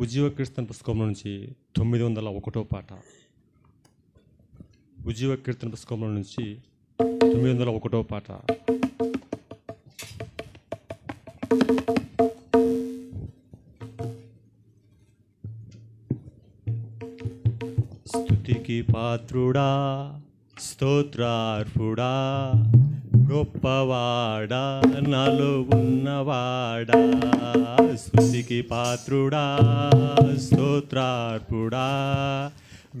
ఉజ్జీవ కీర్తన పుస్తకం నుంచి తొమ్మిది వందల ఒకటో పాట. ఉజ్జీవ కీర్తన పుస్తకంలో నుంచి తొమ్మిది వందల ఒకటో పాట. స్తుతికి పాత్రుడా స్తోత్రార్పుడా గొప్పవాడా నాలో ఉన్నవాడా స్థుతికి పాత్రుడా స్తోత్రార్పుడా.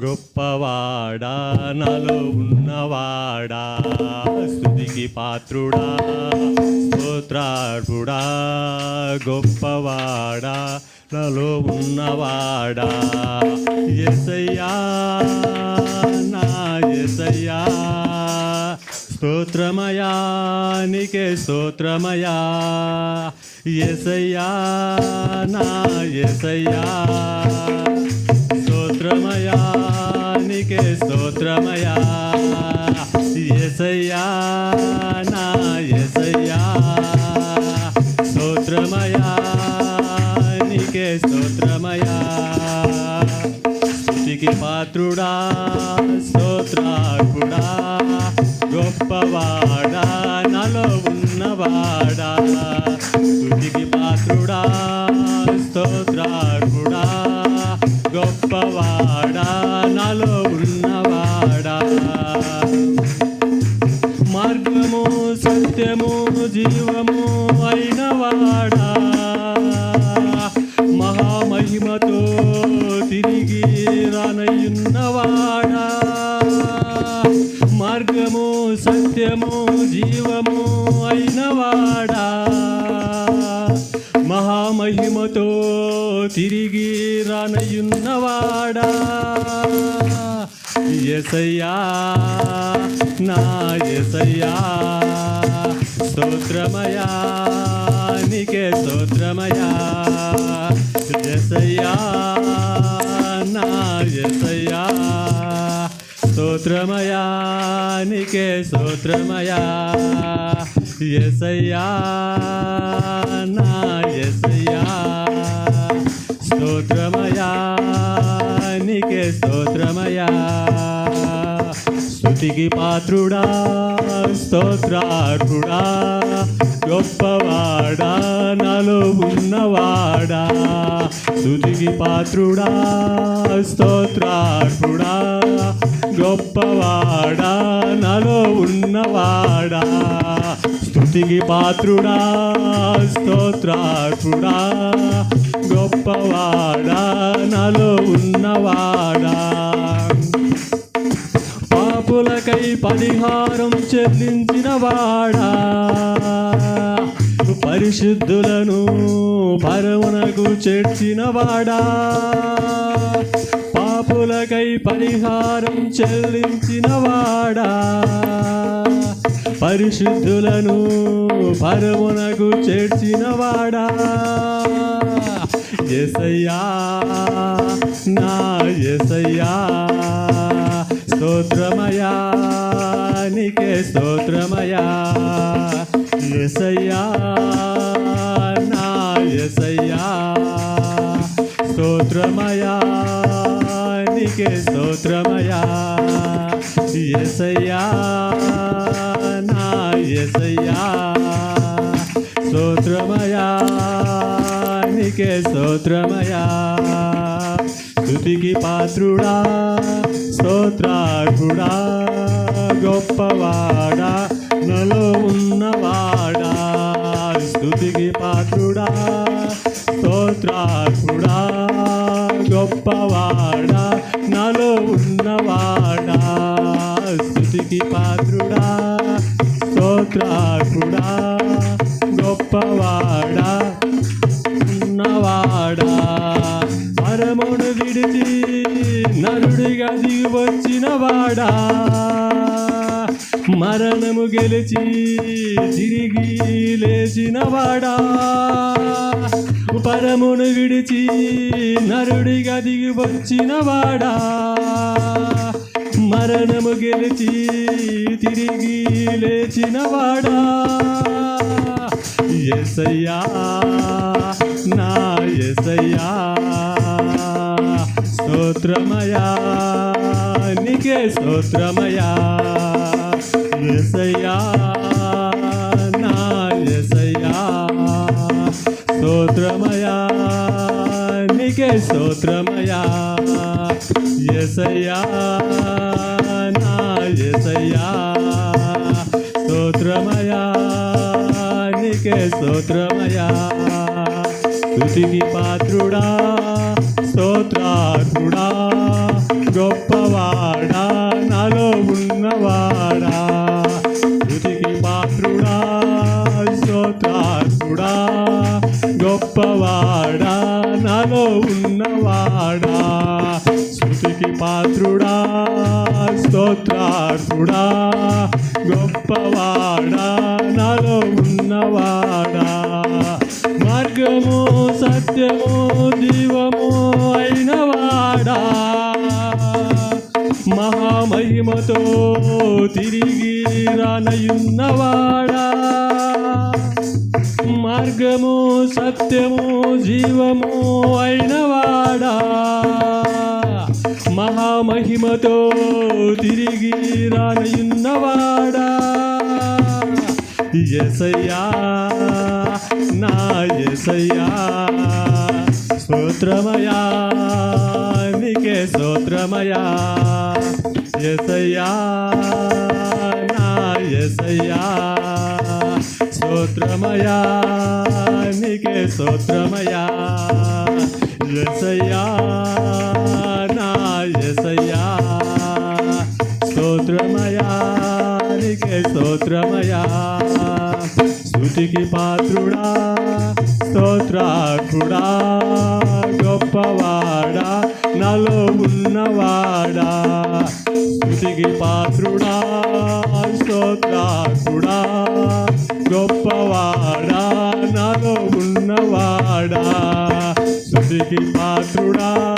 గొప్పవాడా నాలో ఉన్నవాడా స్థుతికి పాత్రుడా స్తోత్రార్పుడా. గొప్పవాడా నాలో ఉన్నవాడా ఎసయ్యా నా ఎసయ్యా స్తోత్రమయా నీకే స్తోత్రమయా ఎసయ్యా నా ఎసయ్యా స్తోత్రమయా నీకే స్తోత్రమయా ఎసయ్యా నా ఎసయ్యా స్తోత్రమయా నీకే స్తోత్రమయా స్థుతికి పాత్రుడా ఉన్నవాడా స్తుతికి పాత్రుడా స్తోత్రార్పుడా గొప్పవాడా నాలో ఉన్నవాడా. మార్గము సత్యము జీవము అయినవాడా. నిత్యము సత్యము జీవము అయినవాడా మహామహిమతో తిరిగి రానయున్నవాడా ఎసయ్యా నా ఎసయ్యా స్తోత్రమయా నీకే స్తోత్రమయా ఎసయ్యా నా ఎసయ్యా. స్తోత్రమయా నీకే స్తోత్రమయా ఎసయ్యా నా ఎసయ్యా స్తోత్రమయా నీకే స్తోత్రమయా స్థుతికి పాత్రుడా స్తోత్రార్హుడా. గొప్పవాడా నాలో ఉన్నవాడా. స్థుతికి పాత్రుడా స్తోత్రార్హుడా. గొప్పవాడా నాలో ఉన్నవాడా. స్తుతికి పాత్రుడా స్తోత్రార్పుడా. గొప్పవాడా నాలో ఉన్నవాడా. పాపులకై పరిహారం చెల్లించిన వాడా. పరిశుద్ధులను పరమునకు చేర్చిన వాడా. పరిహారం చెల్లించిన వాడా. పరిశుద్ధులను పరమునకు చేర్చిన వాడా. ఎసయ్యా నా ఎసయ్యా స్తోత్రమయా నీకే స్తోత్రమయా ఎసయ్యా నా ఎసయ్యా స్తోత్రమయా నీకే స్తోత్రమయా ఎసయ్యా నా ఎసయ్యా స్తోత్రమయా నీకే స్తోత్రమయా స్థుతికి పాత్రుడా స్తోత్రార్హుడా గొప్పవాడా నలో ఉన్నవాడా. స్థుతికి పాత్రుడా స్తోత్రార్హుడా గొప్పవాడా. స్తుతికి పాత్రుడా స్తోత్రాకుడా గొప్పవాడా ఉన్నవాడా. పరమును విడిచి నరుడిగా దిగి వచ్చిన వాడా. మరణము గెలిచి తిరిగి లేచిన వాడా. పరమును విడిచి నరుడిగా దిగి వచ్చిన వాడా. మరణము గెలిచి తిరిగి లేచిన వాడా. ఎసయ్యా నా ఎసయ్యా స్తోత్రమయా నీకే స్తోత్రమయా ఎసయ్యా నా ఎసయ్యా స్తోత్రమయా నీకే స్తోత్రమయా ఎసయ్యా స్తోత్రమయా స్తుతికి పాత్రుడా స్తోత్రార్హుడా గొప్పవాడా నాలో ఉన్నవాడా. స్తుతికి పాత్రుడా స్తోత్రార్హుడా గొప్పవాడా నాలో ఉన్నవాడా. స్థుతికి పాత్రుడా స్తోత్రార్హుడా గొప్పవాడా నాలో ఉన్నవాడా. మార్గము సత్యము జీవము అయినవాడా మహామహిమతో తిరిగి రానయున్నవాడా మార్గము సత్యము జీవము అయినవాడా మహామహిమతో తిరిగి రానయున్నవాడా ఎసయ్యా నాయసయ్యా స్తోత్రమయా నీకే స్తోత్రమయా ఎసయ్యా నాయసయ్యా స్తోత్రమయా నీకే స్తోత్రమయా ఎసయ్యా నాలో ఉన్నవాడా? స్తుతికి పాత్రుడా స్తోత్రాకుడా గొప్పవాడా నాలో ఉన్నవాడా? స్తుతికి పాత్రుడా